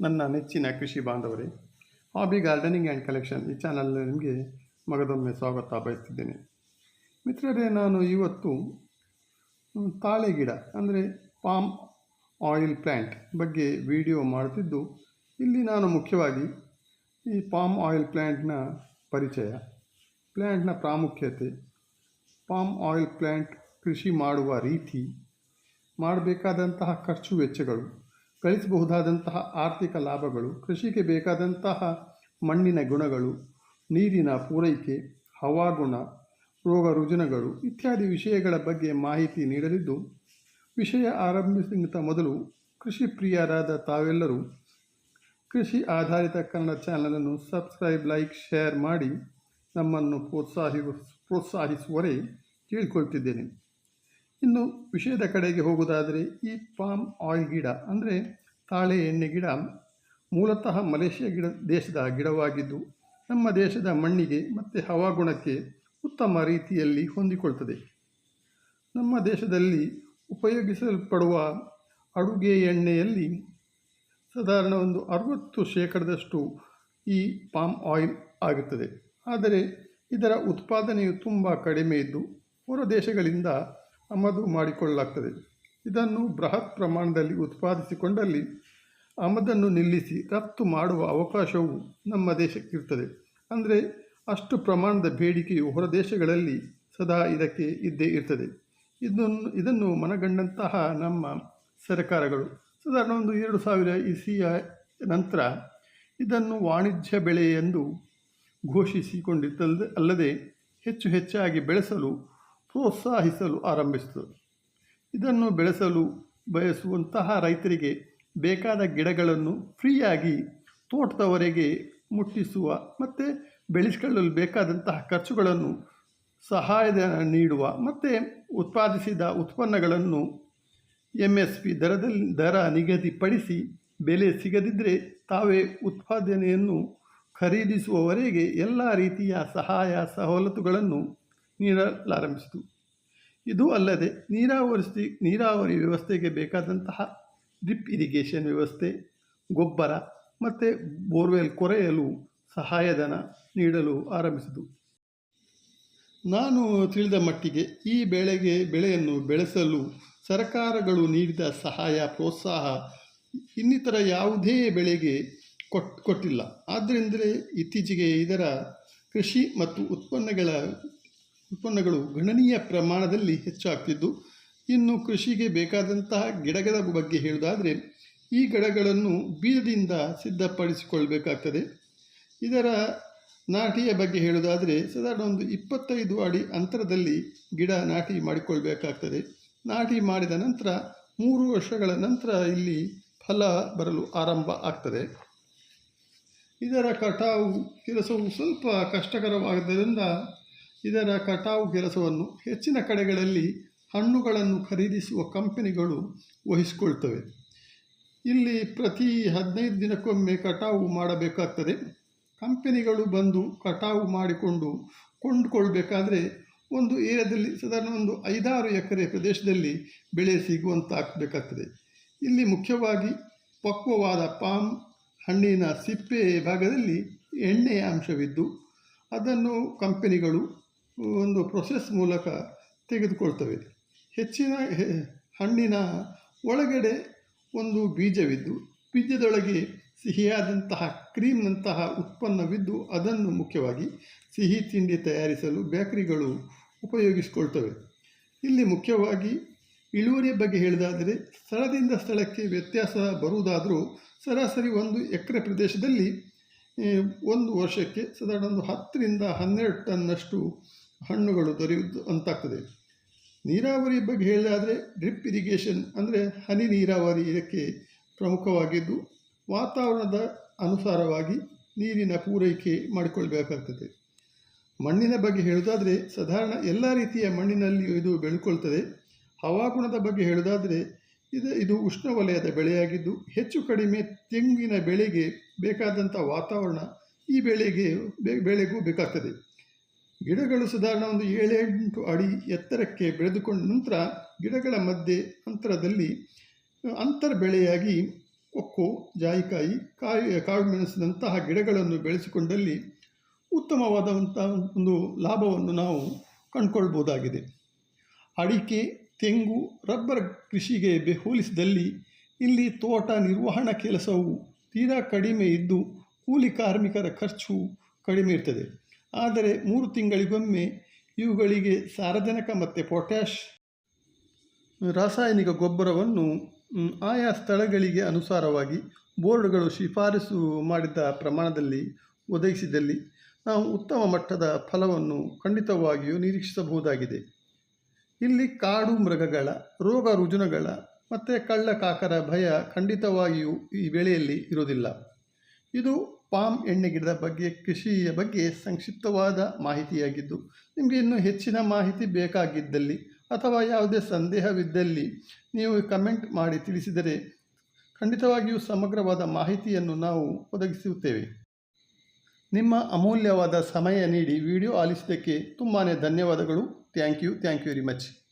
ನನ್ನ ನೆಚ್ಚಿನ ಕೃಷಿ ಬಾಂಧವರೇ ಹಾಬಿ ಗಾರ್ಡನಿಂಗ್ ಆ್ಯಂಡ್ ಕಲೆಕ್ಷನ್ ಈ ಚಾನಲ್ನ ನಿಮಗೆ ಮಗದೊಮ್ಮೆ ಸ್ವಾಗತ ಬಯಸ್ತಿದ್ದೇನೆ. ಮಿತ್ರರೇ, ನಾನು ಇವತ್ತು ತಾಳೆ ಗಿಡ, ಅಂದರೆ ಪಾಮ್ ಆಯಿಲ್ ಪ್ಲ್ಯಾಂಟ್ ಬಗ್ಗೆ ವಿಡಿಯೋ ಮಾಡುತ್ತಿದ್ದು, ಇಲ್ಲಿ ನಾನು ಮುಖ್ಯವಾಗಿ ಈ ಪಾಮ್ ಆಯಿಲ್ ಪ್ಲ್ಯಾಂಟ್ನ ಪರಿಚಯ ಪ್ಲ್ಯಾಂಟ್ನ ಪ್ರಾಮುಖ್ಯತೆ ಪಾಮ್ ಆಯಿಲ್ ಪ್ಲ್ಯಾಂಟ್ ಕೃಷಿ ಮಾಡುವ ರೀತಿ, ಮಾಡಬೇಕಾದಂತಹ ಖರ್ಚು ವೆಚ್ಚಗಳು ಗಳಿಸಬಹುದಾದಂತಹ ಆರ್ಥಿಕ ಲಾಭಗಳು, ಕೃಷಿಗೆ ಬೇಕಾದಂತಹ ಮಣ್ಣಿನ ಗುಣಗಳು, ನೀರಿನ ಪೂರೈಕೆ, ಹವಾಗುಣ, ರೋಗ ರುಜಿನಗಳು ಇತ್ಯಾದಿ ವಿಷಯಗಳ ಬಗ್ಗೆ ಮಾಹಿತಿ ನೀಡಲಿದ್ದು, ವಿಷಯ ಆರಂಭಿಸಿದ ಮೊದಲು ಕೃಷಿ ಪ್ರಿಯರಾದ ತಾವೆಲ್ಲರೂ ಕೃಷಿ ಆಧಾರಿತ ಕನ್ನಡ ಚಾನಲನ್ನು ಸಬ್ಸ್ಕ್ರೈಬ್, ಲೈಕ್, ಶೇರ್ ಮಾಡಿ ನಮ್ಮನ್ನು ಪ್ರೋತ್ಸಾಹಿ ಪ್ರೋತ್ಸಾಹಿಸುವರೇ ಕೇಳಿಕೊಳ್ತಿದ್ದೇನೆ. ಇನ್ನು ವಿಷಯದ ಕಡೆಗೆ ಹೋಗುವುದಾದರೆ ಈ ಪಾಮ್ ಆಯಿಲ್ ಗಿಡ ಅಂದರೆ ತಾಳೆ ಎಣ್ಣೆ ಗಿಡ ಮೂಲತಃ ಮಲೇಷ್ಯಾ ಗಿಡ ದೇಶದ ಗಿಡವಾಗಿದ್ದು, ನಮ್ಮ ದೇಶದ ಮಣ್ಣಿಗೆ ಮತ್ತು ಹವಾಗುಣಕ್ಕೆ ಉತ್ತಮ ರೀತಿಯಲ್ಲಿ ಹೊಂದಿಕೊಳ್ತದೆ. ನಮ್ಮ ದೇಶದಲ್ಲಿ ಉಪಯೋಗಿಸಲ್ಪಡುವ ಅಡುಗೆ ಎಣ್ಣೆಯಲ್ಲಿ ಸಾಧಾರಣ ಒಂದು ಅರವತ್ತು ಶೇಕಡದಷ್ಟು ಈ ಪಾಮ್ ಆಯಿಲ್ ಆಗುತ್ತದೆ. ಆದರೆ ಇದರ ಉತ್ಪಾದನೆಯು ತುಂಬ ಕಡಿಮೆ ಇದ್ದು, ಹೊರ ದೇಶಗಳಿಂದ ಆಮದು ಮಾಡಿಕೊಳ್ಳಲಾಗ್ತದೆ. ಇದನ್ನು ಬೃಹತ್ ಪ್ರಮಾಣದಲ್ಲಿ ಉತ್ಪಾದಿಸಿಕೊಂಡಲ್ಲಿ ಆಮದನ್ನು ನಿಲ್ಲಿಸಿ ರಫ್ತು ಮಾಡುವ ಅವಕಾಶವು ನಮ್ಮ ದೇಶಕ್ಕಿರ್ತದೆ ಅಂದರೆ ಅಷ್ಟು ಪ್ರಮಾಣದ ಬೇಡಿಕೆಯು ಹೊರ ದೇಶಗಳಲ್ಲಿ ಸದಾ ಇದಕ್ಕೆ ಇದ್ದೇ ಇರ್ತದೆ. ಇದನ್ನು ಇದನ್ನು ಮನಗಂಡಂತಹ ನಮ್ಮ ಸರ್ಕಾರಗಳು. ಸಾಧಾರಣ ಒಂದು ಎರಡು ಸಾವಿರ ಇಸಿಯ ನಂತರ ಇದನ್ನು ವಾಣಿಜ್ಯ ಬೆಳೆ ಎಂದು ಘೋಷಿಸಿಕೊಂಡಿದ್ದಲ್ಲದೆ ಅಲ್ಲದೆ ಹೆಚ್ಚು ಹೆಚ್ಚಾಗಿ ಬೆಳೆಸಲು, ಪ್ರೋತ್ಸಾಹಿಸಲು ಆರಂಭಿಸಿತು. ಇದನ್ನು ಬೆಳೆಸಲು ಬಯಸುವಂತಹ ರೈತರಿಗೆ ಬೇಕಾದ ಗಿಡಗಳನ್ನು ಫ್ರೀಯಾಗಿ ತೋಟದವರೆಗೆ ಮುಟ್ಟಿಸುವ ಮತ್ತು ಬೆಳೆಸಿಕೊಳ್ಳಲು ಬೇಕಾದಂತಹ ಖರ್ಚುಗಳನ್ನು ಸಹಾಯಧನ ನೀಡುವ ಮತ್ತು ಉತ್ಪಾದಿಸಿದ ಉತ್ಪನ್ನಗಳನ್ನು ಎಂ ಎಸ್ ಪಿ ದರದಲ್ಲಿ ದರ ನಿಗದಿಪಡಿಸಿ ಬೆಲೆ ಸಿಗದಿದ್ದರೆ ತಾವೇ ಉತ್ಪಾದನೆಯನ್ನು ಖರೀದಿಸುವವರೆಗೆ ಎಲ್ಲ ರೀತಿಯ ಸಹಾಯ ಸವಲತ್ತುಗಳನ್ನು ನೀಡಲಾರಂಭಿಸಿತು. ಇದು ಅಲ್ಲದೆ ನೀರಾವರಿ ನೀರಾವರಿ ವ್ಯವಸ್ಥೆಗೆ ಬೇಕಾದಂತಹ ಡ್ರಿಪ್ ಇರಿಗೇಷನ್ ವ್ಯವಸ್ಥೆ, ಗೊಬ್ಬರ ಮತ್ತು ಬೋರ್ವೆಲ್ ಕೊರೆಯಲು ಸಹಾಯಧನ ನೀಡಲು ಆರಂಭಿಸಿತು. ನಾನು ತಿಳಿದ ಮಟ್ಟಿಗೆ ಈ ಬೆಳೆಗೆ, ಬೆಳೆಯನ್ನು ಬೆಳೆಸಲು ಸರ್ಕಾರಗಳು ನೀಡಿದ ಸಹಾಯ, ಪ್ರೋತ್ಸಾಹ ಇನ್ನಿತರ ಯಾವುದೇ ಬೆಳೆಗೆ ಕೊಟ್, ಕೊಟ್ಟಿಲ್ಲ. ಆದ್ದರಿಂದಲೇ ಇತ್ತೀಚೆಗೆ ಇದರ ಕೃಷಿ ಮತ್ತು ಉತ್ಪನ್ನಗಳ ಉತ್ಪನ್ನಗಳು ಗಣನೀಯ ಪ್ರಮಾಣದಲ್ಲಿ ಹೆಚ್ಚಾಗ್ತಿದ್ದು. ಇನ್ನು ಕೃಷಿಗೆ ಬೇಕಾದಂತಹ ಗಿಡಗಳ ಬಗ್ಗೆ ಹೇಳುವುದಾದರೆ, ಈ ಗಿಡಗಳನ್ನು ಬೀಜದಿಂದ ಸಿದ್ಧಪಡಿಸಿಕೊಳ್ಬೇಕಾಗ್ತದೆ. ಇದರ ನಾಟಿಯ ಬಗ್ಗೆ ಹೇಳುವುದಾದರೆ, ಸಾಧಾರಣ ಒಂದು ಇಪ್ಪತ್ತೈದು ಅಡಿ ಅಂತರದಲ್ಲಿ ಗಿಡ ನಾಟಿ ಮಾಡಿಕೊಳ್ಬೇಕಾಗ್ತದೆ. ನಾಟಿ ಮಾಡಿದ ನಂತರ ಮೂರು ವರ್ಷಗಳ ನಂತರ ಇಲ್ಲಿ ಫಲ ಬರಲು ಆರಂಭ ಆಗ್ತದೆ. ಇದರ ಕಟಾವು ಕೆಲಸವು ಸ್ವಲ್ಪ ಕಷ್ಟಕರವಾದ್ದರಿಂದ ಇದರ ಕಟಾವು ಕೆಲಸವನ್ನು ಹೆಚ್ಚಿನ ಕಡೆಗಳಲ್ಲಿ ಹಣ್ಣುಗಳನ್ನು ಖರೀದಿಸುವ ಕಂಪನಿಗಳು ವಹಿಸಿಕೊಳ್ತವೆ. ಇಲ್ಲಿ ಪ್ರತಿ ಹದಿನೈದು ದಿನಕ್ಕೊಮ್ಮೆ ಕಟಾವು ಮಾಡಬೇಕಾಗ್ತದೆ. ಕಂಪನಿಗಳು ಬಂದು ಕಟಾವು ಮಾಡಿಕೊಂಡು ಕೊಂಡುಕೊಳ್ಬೇಕಾದ್ರೆ ಒಂದು ಏರಿಯಾದಲ್ಲಿ ಸಾಧಾರಣ ಒಂದು ಐದಾರು ಎಕರೆ ಪ್ರದೇಶದಲ್ಲಿ ಬೆಳೆ ಸಿಗುವಂತಾಗಬೇಕಾಗ್ತದೆ. ಇಲ್ಲಿ ಮುಖ್ಯವಾಗಿ ಪಕ್ವವಾದ ಪಾಮ್, ಹಣ್ಣಿನ ಸಿಪ್ಪೆ ಭಾಗದಲ್ಲಿ ಎಣ್ಣೆಯ ಅಂಶವಿದ್ದು, ಅದನ್ನು ಕಂಪನಿಗಳು ಒಂದು ಪ್ರೊಸೆಸ್ ಮೂಲಕ ತೆಗೆದುಕೊಳ್ತವೆ. ಹೆಚ್ಚಿನ ಹಣ್ಣಿನ ಒಳಗಡೆ ಒಂದು ಬೀಜವಿದ್ದು, ಬೀಜದೊಳಗೆ ಸಿಹಿಯಾದಂತಹ ಕ್ರೀಮ್ನಂತಹ ಉತ್ಪನ್ನವಿದ್ದು ಅದನ್ನು ಮುಖ್ಯವಾಗಿ ಸಿಹಿ ತಿಂಡಿ ತಯಾರಿಸಲು ಬೇಕರಿಗಳು ಉಪಯೋಗಿಸಿಕೊಳ್ತವೆ. ಇಲ್ಲಿ ಮುಖ್ಯವಾಗಿ ಇಳುವರಿಯ ಬಗ್ಗೆ ಹೇಳಿದಾದರೆ ಸ್ಥಳದಿಂದ ಸ್ಥಳಕ್ಕೆ ವ್ಯತ್ಯಾಸ ಬರುವುದಾದರೂ ಸರಾಸರಿ ಒಂದು ಎಕರೆ ಪ್ರದೇಶದಲ್ಲಿ ಒಂದು ವರ್ಷಕ್ಕೆ ಸಾಧಾರಣ ಒಂದು ಹತ್ತರಿಂದ ಹನ್ನೆರಡು ಟನ್ನಷ್ಟು ಹಣ್ಣುಗಳು ದೊರೆಯುವುದು ಅಂತಾಗ್ತದೆ. ನೀರಾವರಿ ಬಗ್ಗೆ ಹೇಳಿದಾದರೆ ಡ್ರಿಪ್ ಇರಿಗೇಷನ್ ಅಂದರೆ ಹನಿ ನೀರಾವರಿ ಇದಕ್ಕೆ ಪ್ರಮುಖವಾಗಿದ್ದು, ವಾತಾವರಣದ ಅನುಸಾರವಾಗಿ ನೀರಿನ ಪೂರೈಕೆ ಮಾಡಿಕೊಳ್ಬೇಕಾಗ್ತದೆ. ಮಣ್ಣಿನ ಬಗ್ಗೆ ಹೇಳುವುದಾದರೆ ಸಾಧಾರಣ ಎಲ್ಲ ರೀತಿಯ ಮಣ್ಣಿನಲ್ಲಿ ಇದು ಬೆಳ್ಕೊಳ್ತದೆ. ಹವಾಗುಣದ ಬಗ್ಗೆ ಹೇಳುವುದಾದರೆ ಇದು ಇದು ಉಷ್ಣವಲಯದ ಬೆಳೆಯಾಗಿದ್ದು, ಹೆಚ್ಚು ಕಡಿಮೆ ತೆಂಗಿನ ಬೆಳೆಗೆ ಬೇಕಾದಂಥ ವಾತಾವರಣ ಈ ಬೆಳೆಗೆ ಬೆಳೆಗೂ ಬೇಕಾಗ್ತದೆ. ಗಿಡಗಳು ಸಾಧಾರಣ ಒಂದು ಏಳೆಂಟು ಅಡಿ ಎತ್ತರಕ್ಕೆ ಬೆಳೆದುಕೊಂಡ ನಂತರ ಗಿಡಗಳ ಮಧ್ಯೆ ಅಂತರದಲ್ಲಿ ಅಂತರ್ ಬೆಳೆಯಾಗಿ ಕೊಕ್ಕೋ, ಜಾಯಿಕಾಯಿ, ಕಾಯಿ, ಕಾಳು ಮೆಣಸಿನಂತಹ ಗಿಡಗಳನ್ನು ಬೆಳೆಸಿಕೊಂಡಲ್ಲಿ ಉತ್ತಮವಾದಂಥ ಒಂದು ಲಾಭವನ್ನು ನಾವು ಕಂಡುಕೊಳ್ಬೋದಾಗಿದೆ. ಅಡಿಕೆ, ತೆಂಗು, ರಬ್ಬರ್ ಕೃಷಿಗೆ ಹೋಲಿಸಿದಲ್ಲಿ ಇಲ್ಲಿ ತೋಟ ನಿರ್ವಹಣಾ ಕೆಲಸವು ತೀರಾ ಕಡಿಮೆ ಇದ್ದು, ಕೂಲಿ ಕಾರ್ಮಿಕರ ಖರ್ಚು ಕಡಿಮೆ ಇರ್ತದೆ. ಆದರೆ ಮೂರು ತಿಂಗಳಿಗೊಮ್ಮೆ ಇವುಗಳಿಗೆ ಸಾರಜನಕ ಮತ್ತು ಪೊಟ್ಯಾಶ್ ರಾಸಾಯನಿಕ ಗೊಬ್ಬರವನ್ನು ಆಯಾ ಸ್ಥಳಗಳಿಗೆ ಅನುಸಾರವಾಗಿ ಬೋರ್ಡ್ಗಳು ಶಿಫಾರಸು ಮಾಡಿದ ಪ್ರಮಾಣದಲ್ಲಿ ಒದಗಿಸಿದಲ್ಲಿ ನಾವು ಉತ್ತಮ ಮಟ್ಟದ ಫಲವನ್ನು ಖಂಡಿತವಾಗಿಯೂ ನಿರೀಕ್ಷಿಸಬಹುದಾಗಿದೆ. ಇಲ್ಲಿ ಕಾಡು ಮೃಗಗಳ, ರೋಗ ರುಜಿನಗಳ ಮತ್ತು ಕಳ್ಳ ಕಾಕರ ಭಯ ಖಂಡಿತವಾಗಿಯೂ ಈ ಬೆಳೆಯಲ್ಲಿ ಇರುವುದಿಲ್ಲ. ಇದು ಪಾಮ್ ಎಣ್ಣೆ ಗಿಡದ ಬಗ್ಗೆ, ಕೃಷಿಯ ಬಗ್ಗೆ ಸಂಕ್ಷಿಪ್ತವಾದ ಮಾಹಿತಿಯಾಗಿದ್ದು, ನಿಮಗೆ ಇನ್ನೂ ಹೆಚ್ಚಿನ ಮಾಹಿತಿ ಬೇಕಾಗಿದ್ದಲ್ಲಿ ಅಥವಾ ಯಾವುದೇ ಸಂದೇಹವಿದ್ದಲ್ಲಿ ನೀವು ಕಮೆಂಟ್ ಮಾಡಿ ತಿಳಿಸಿದರೆ ಖಂಡಿತವಾಗಿಯೂ ಸಮಗ್ರವಾದ ಮಾಹಿತಿಯನ್ನು ನಾವು ಒದಗಿಸುತ್ತೇವೆ. ನಿಮ್ಮ ಅಮೂಲ್ಯವಾದ ಸಮಯ ನೀಡಿ ವಿಡಿಯೋ ಆಲಿಸಿದ್ದಕ್ಕೆ ತುಂಬಾ ಧನ್ಯವಾದಗಳು. Thank you thank you very much.